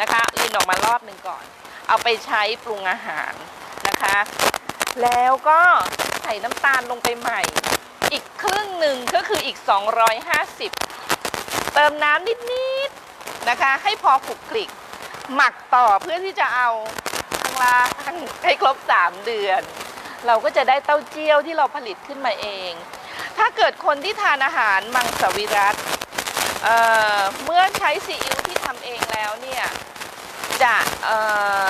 นะคะลินออกมารอบหนึ่งก่อน เอาไปใช้ปรุงอาหารนะคะ แล้วก็ใส่น้ำตาลลงไปใหม่ อีกครึ่งหนึ่งก็คืออีก 250 เติมน้ำนิดๆนะคะ ให้พอขุกคลิก หมักต่อเพื่อที่จะเอาข้างล่างให้ครบ 3 เดือน เราก็จะได้เต้าเจี้ยวที่เราผลิตขึ้นมาเอง ถ้าเกิดคนที่ทานอาหารมังสวิรัตเเมื่อใช้ซีอิ๊วที่ทำเองแล้วเนี่ย จะเอ่อ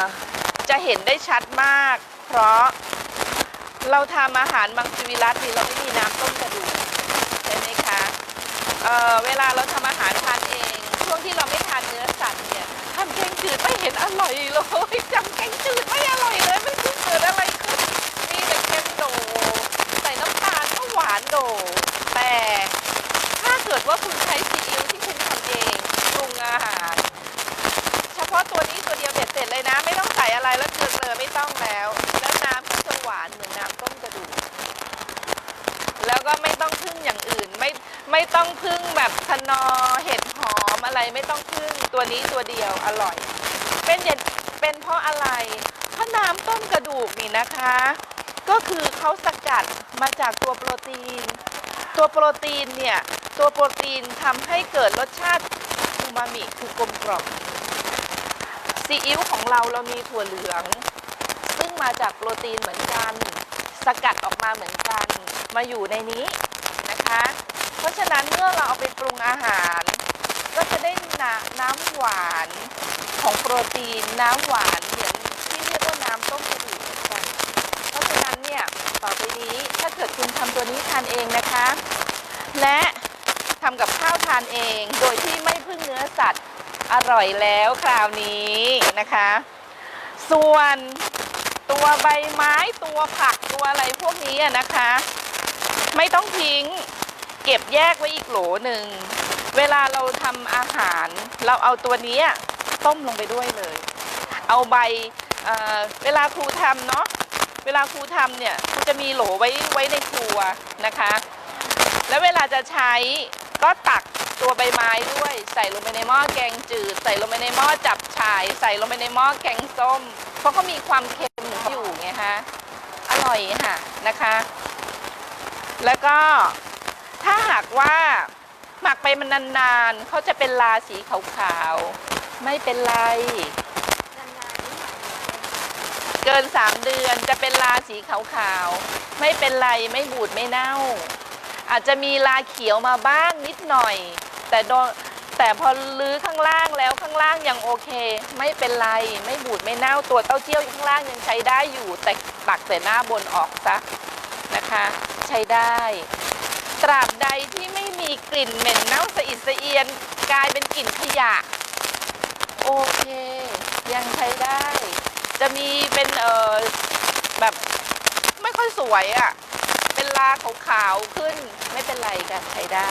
จะเห็นได้ชัดมาก เพราะเราทำอาหารมังสวิรัตนี่เราไม่มีน้ำต้มกระดูกใช่ไหมคะเอ่อเวลาเราทำอาหารทานเอง ช่วงที่เราไม่ทานเนื้อสัตว์เนี่ยทำแกงจืดไม่เห็นอร่อยเลยจำแกงจืดไม่อร่อยเลยไม่รู้เกิดอะไรขึ้นนี่แต่เค็มโดใส่น้ำตาลก็หวานโดแต่ถ้าเกิดว่าคุณใช้ซีอิ๊วที่คุณทำเองปรุงอาหาร เกลือไม่ต้องแล้ว แล้วน้ำก็จะหวานเหมือนน้ำต้มกระดูก แล้วก็ไม่ต้องพึ่งอย่างอื่น ไม่ไม่ต้องพึ่งแบบคนอเห็ดหอมอะไรไม่ต้องพึ่งตัวนี้ตัวเดียวอร่อย เป็นเด็ดเป็นเพราะอะไรเพราะน้ำต้มกระดูกนี่นะคะ ก็คือเขาสกัดมาจากตัวโปรตีน ตัวโปรตีนเนี่ยตัวโปรตีนทำให้เกิดรสชาติอูมามิคือกลมกล่อม ซีอิ๊วของเราเรามีถั่วเหลือง ซึ่งมาจากโปรตีนเหมือนกัน สกัดออกมาเหมือนกัน มาอยู่ในนี้นะคะ เพราะฉะนั้นเมื่อเราเอาไปปรุงอาหาร ก็จะได้น้ำหวานของโปรตีนน้ำหวานเหมือนที่เรียกว่าน้ำต้มกระดูกเหมือนกัน เพราะฉะนั้นเนี่ยต่อไปนี้ถ้าเกิดคุณทำตัวนี้ทานเองนะคะ และทำกับข้าวทานเองโดยที่ไม่พึ่งเนื้อสัตว์ อร่อยแล้วคราวนี้นะคะ ส่วนตัวใบไม้ตัวผักตัวอะไรพวกนี้อะนะคะ ไม่ต้องทิ้ง เก็บแยกไว้อีกโหลหนึ่ง เวลาเราทำอาหาร เราเอาตัวนี้ต้มลงไปด้วยเลย เอาใบเเวลาครูทำเนาะเวลาครูทำเนี่ยครูจะมีโหลไว้ไว้ในครัวนะคะ แล้วเวลาจะใช้ก็ตัก ตัวใบไม้ด้วย ใส่ลงไปในหม้อแกงจืด ใส่ลงไปในหม้อจับฉ่าย ใส่ลงไปในหม้อแกงส้ม เพราะเขามีความเค็มออยู่ไงฮะอร่อยค่ะนะคะ แล้วก็ถ้าหากว่าหมักไปมันนานๆเขาจะเป็นลาสีขาวๆไม่เป็นไร เกิน3เดือนจะเป็นลาสีขาวๆไม่เป็นไรไม่บูดไม่เน่าอาจจะมีลาเขียวมาบ้างนิดหน่อย แต่โดนแต่พอลื้อข้างล่างแล้วข้างล่างยังโอเค ไม่เป็นไรไม่บูดไม่เน่าตัวเต้าเจี้ยวข้างล่างยังใช้ได้อยู่ แต่ตักแต่หน้าบนออกซะนะคะ ใช้ได้ ตราบใดที่ไม่มีกลิ่นเหม็นเน่าสะอิดสะเอียนกลายเป็นกลิ่นขยะ โอเค ยังใช้ได้ จะมีเป็นเออแบบไม่ค่อยสวยอะ่ะเป็นลาขาวๆขึ้นไม่เป็นไรค่ะใช้ได้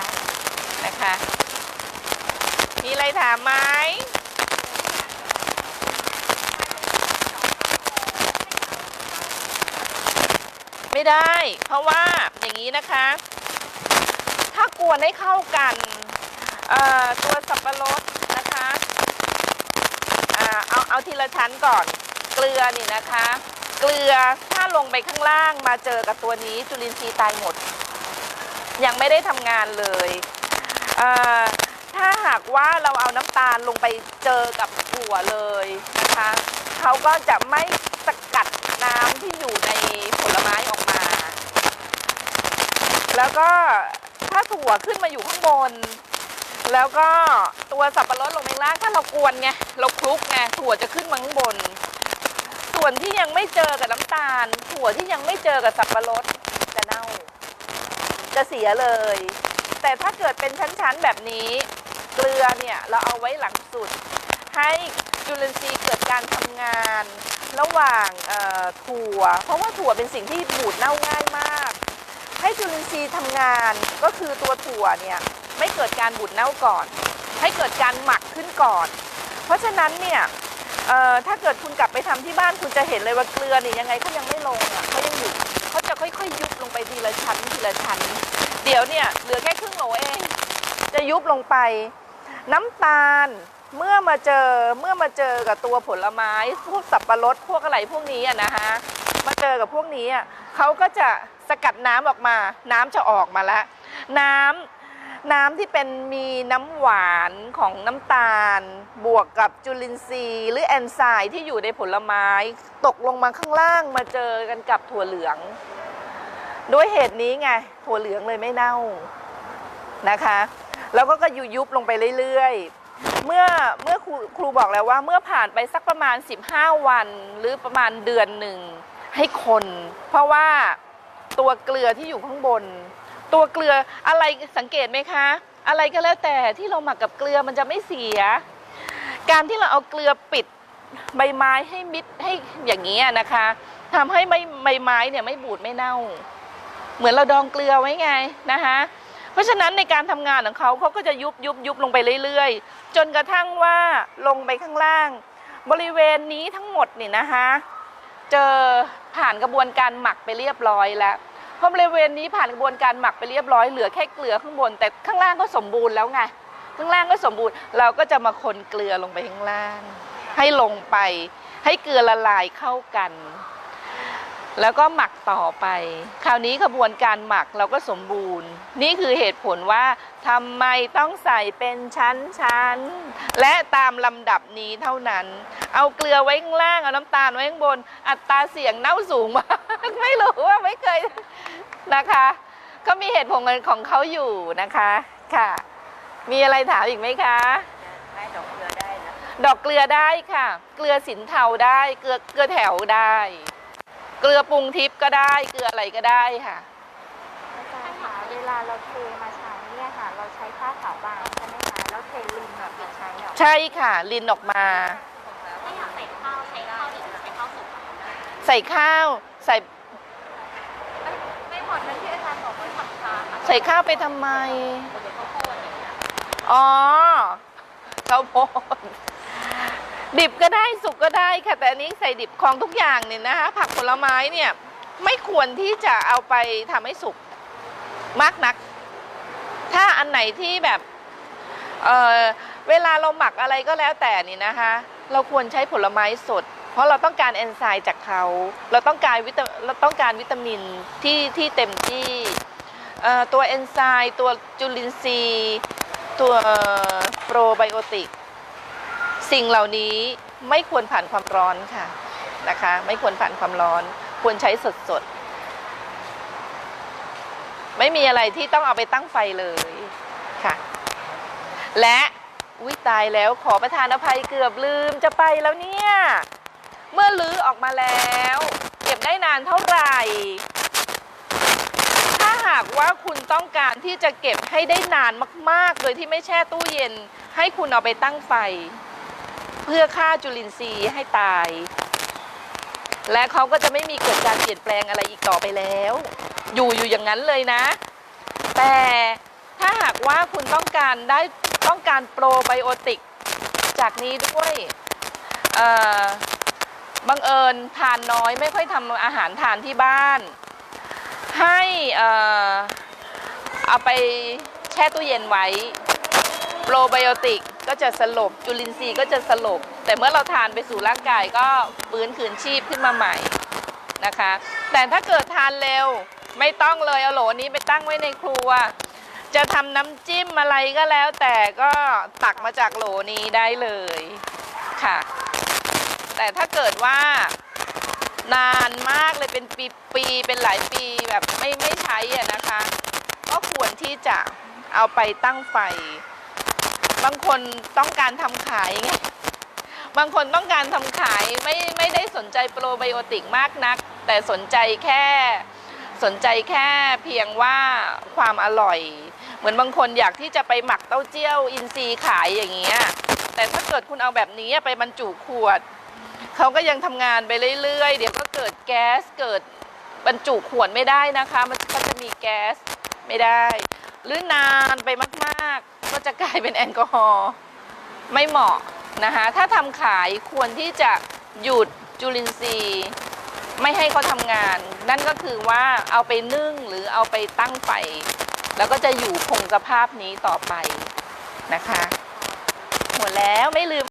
นะคะ มีอะไรถามไหมไม่ได้ เพราะว่าอย่างนี้นะคะ ถ้ากวนให้เข้ากันเอ่อตัวสับปะรดนะคะเอาเอาทีละชั้นก่อน เกลือนี่นะคะ เกลือถ้าลงไปข้างล่างมาเจอกับตัวนี้จุลินทรีย์ตายหมด ยังไม่ได้ทำงานเลยเอ่อ ถ้าหากว่าเราเอาน้ำตาลลงไปเจอกับถั่วเลยนะคะเขาก็จะไม่สกัดน้ำที่อยู่ในผลไม้ออกมา แล้วก็ถ้าถั่วขึ้นมาอยู่ข้างบน แล้วก็ตัวสับปะรดลงไปล่างถ้าเรากวนไงเราคลุกไงถั่วจะขึ้นมาข้างบน ส่วนที่ยังไม่เจอกับน้ำตาล ถั่วที่ยังไม่เจอกับสับปะรดจะเน่า จะเสียเลย แต่ถ้าเกิดเป็นชั้นๆแบบนี้ เกลือเนี่ย เราเอาไว้หลังสุด ให้จุลินทรีย์เกิดการทำงาน ระหว่างถั่ว เพราะว่าถั่วเป็นสิ่งที่บูดเน่าง่ายมาก ให้จุลินทรีย์ทำงานก็คือตัวถั่วเนี่ยไม่เกิดการบูดเน่าก่อน ให้เกิดการหมักขึ้นก่อน เพราะฉะนั้นเนี่ยถ้าเกิดคุณกลับไปทำที่บ้านคุณจะเห็นเลยว่าเกลือเนี่ยยังไงเขายังไม่ลงอะเขายังอยู่เขาจะค่อยๆ ยุบลงไปทีละชั้นทีละชั้น เดี๋ยวเนี่ยเหลือแค่ครึ่งโหลเอง จะยุบลงไป น้ำตาลเมื่อมาเจอเมื่อมาเจอกับตัวผลไม้พวกสับปะรดพวกอะไรพวกนี้นะคะมาเจอกับพวกนี้เขาก็จะสกัดน้ำออกมา น้ำจะออกมาแล้วน้ำน้ำที่เป็นมีน้ำหวานของน้ำตาล บวกกับจุลินทรีย์ หรือแอนไซม์ที่อยู่ในผลไม้ ตกลงมาข้างล่างมาเจอกันกับถั่วเหลือง ด้วยเหตุนี้ไง ถั่วเหลืองเลยไม่เน่า นะคะ แล้วก็ก็ยุยุบลงไปเรื่อยๆ เมื่อเมื่อครูครูบอกแล้วว่าเมื่อผ่านไปสักประมาณ 15 วัน หรือประมาณเดือนหนึ่งให้คน เพราะว่าตัวเกลือที่อยู่ข้างบน ตัวเกลืออะไรสังเกตไหมคะ อะไรก็แล้วแต่ที่เราหมักกับเกลือมันจะไม่เสีย การที่เราเอาเกลือปิดใบไม้ให้มิดให้อย่างนี้นะคะทำให้ใบไม้เนี่ยไม่บูดไม่เน่า เหมือนเราดองเกลือไว้ไงนะคะ ราะฉะนั้นในการทำงานของเขาเขาก็จะยุบยุบยุบลงไปเรื่อยๆ จนกระทั่งว่าลงไปข้างล่าง บริเวณนี้ทั้งหมดนี่นะคะเจอผ่านกระบวนการหมักไปเรียบร้อยแล้วเพราะบริเวณนี้ผ่านกระบวนการหมักไปเรียบร้อยเหลือแค่เกลือข้างบน แต่ข้างล่างก็สมบูรณ์แล้วไงข้างล่างก็สมบูรณ์ เราก็จะมาคนเกลือลงไปข้างล่าง ให้ลงไป ให้เกลือละลายเข้ากัน แล้วก็หมักต่อไป คราวนี้ขบวนการหมักเราก็สมบูรณ์ นี่คือเหตุผลว่าทำไมต้องใส่เป็นชั้นๆและตามลำดับนี้เท่านั้น เอาเกลือไว้ข้างล่าง เอาน้ำตาลไว้ข้างบน อัตราเสี่ยงเน่าสูงมากไม่รู้ว่าไม่เคยนะคะ ก็มีเหตุผลของเขาอยู่นะคะค่ะ มีอะไรถามอีกไหมคะได้ดอกเกลือได้นะดอกเกลือได้ค่ะ เกลือสินเทาได้เกลือเกลือแถวได้ เกลือปรุงทิพย์ก็ได้เกลืออะไรก็ได้ค่ะ อาจารย์คะเวลาเราเทมาใช้เนี่ยค่ะ เราใช้ผ้าขาวบางใช่ไหมคะแล้วเทลินแบบใช้เหรอใช่ค่ะ ลินออกมา ถ้าอยากใส่ข้าวใช้ข้าวดิบใช้ข้าวสุกใส่ข้าวใส่ไม่หมดนะที่อาจารย์บอกว่าทำชาค่ะใส่ข้าวไปทำไมเดี๋ยวข้าวโพดอย่างเงี้ย อ๋อข้าวโพด ดิบก็ได้สุกก็ได้ค่ะแต่อันนี้ใส่ดิบของทุกอย่างเนี่ยนะคะผักผลไม้เนี่ยไม่ควรที่จะเอาไปทำให้สุกมากนัก ถ้าอันไหนที่แบบเเวลาเราหมักอะไรก็แล้วแต่นี่นะคะ เราควรใช้ผลไม้สด เพราะเราต้องการเอนไซม์จากเขาเราต้องการวิตาเราต้องการวิตามินที่ที่เต็มที่ตัวเอนไซม์ตัวจุลินทรีย์ ตัวโปรไบโอติก สิ่งเหล่านี้ไม่ควรผ่านความร้อนค่ะนะคะ ไม่ควรผ่านความร้อน ควรใช้สดสดๆไม่มีอะไรที่ต้องเอาไปตั้งไฟเลยค่ะ และวิตายแล้วขอประทานอภัยเกือบลืมจะไปแล้วเนี่ย เมื่อลื้อออกมาแล้ว เก็บได้นานเท่าไหร่ ถ้าหากว่าคุณต้องการที่จะเก็บให้ได้นานมาก ๆ โดยที่ไม่แช่ตู้เย็น ให้คุณเอาไปตั้งไฟ เพื่อฆ่าจุลินทรีย์ให้ตาย และเขาก็จะไม่มีเกิดการเปลี่ยนแปลงอะไรอีกต่อไปแล้ว อยู่อยู่อย่างนั้นเลยนะ แต่ถ้าหากว่าคุณต้องการได้ต้องการโปรไบโอติกจากนี้ด้วยบังเอิญทานน้อยไม่ค่อยทำอาหารทานที่บ้าน ให้เอาไปแช่ตู้เย็นไว้ โปรไบโอติก ก็จะสลบ จุลินทรีย์ก็จะสลบ แต่เมื่อเราทานไปสู่ร่างกายก็ฟื้นคืนชีพขึ้นมาใหม่นะคะ แต่ถ้าเกิดทานเร็วไม่ต้องเลยเอาโหลนี้ไปตั้งไว้ในครัว จะทำน้ำจิ้มอะไรก็แล้ว แต่ก็ตักมาจากโหลนี้ได้เลยค่ะ แต่ถ้าเกิดว่านานมากเลยเป็นปีปีเป็นหลายปีแบบไม่ไม่ใช้อะนะคะ ก็ควรที่จะเอาไปตั้งไฟ บางคนต้องการทำขายไงบางคนต้องการทำขายไม่ไม่ได้สนใจโปรไบโอติกมากนัก แต่สนใจแค่สนใจแค่เพียงว่าความอร่อย เหมือนบางคนอยากที่จะไปหมักเต้าเจี้ยวอินทรีย์ขายอย่างเงี้ยแต่ถ้าเกิดคุณเอาแบบนี้ไปบรรจุขวดเขาก็ยังทำงานไปเรื่อยๆ เดี๋ยวก็เกิดแก๊สเกิดบรรจุขวดไม่ได้นะคะ มันก็จะมีแก๊สไม่ได้ หรือนานไปมาก จะกลายเป็นแอลกอฮอล์ไม่เหมาะนะคะถ้าทำขายควรที่จะหยุดจุลินทรีย์ไม่ให้เขาทำงาน นั่นก็คือว่าเอาไปนึ่งหรือเอาไปตั้งไฟ แล้วก็จะอยู่คงสภาพนี้ต่อไปนะคะ หมดแล้วไม่ลืม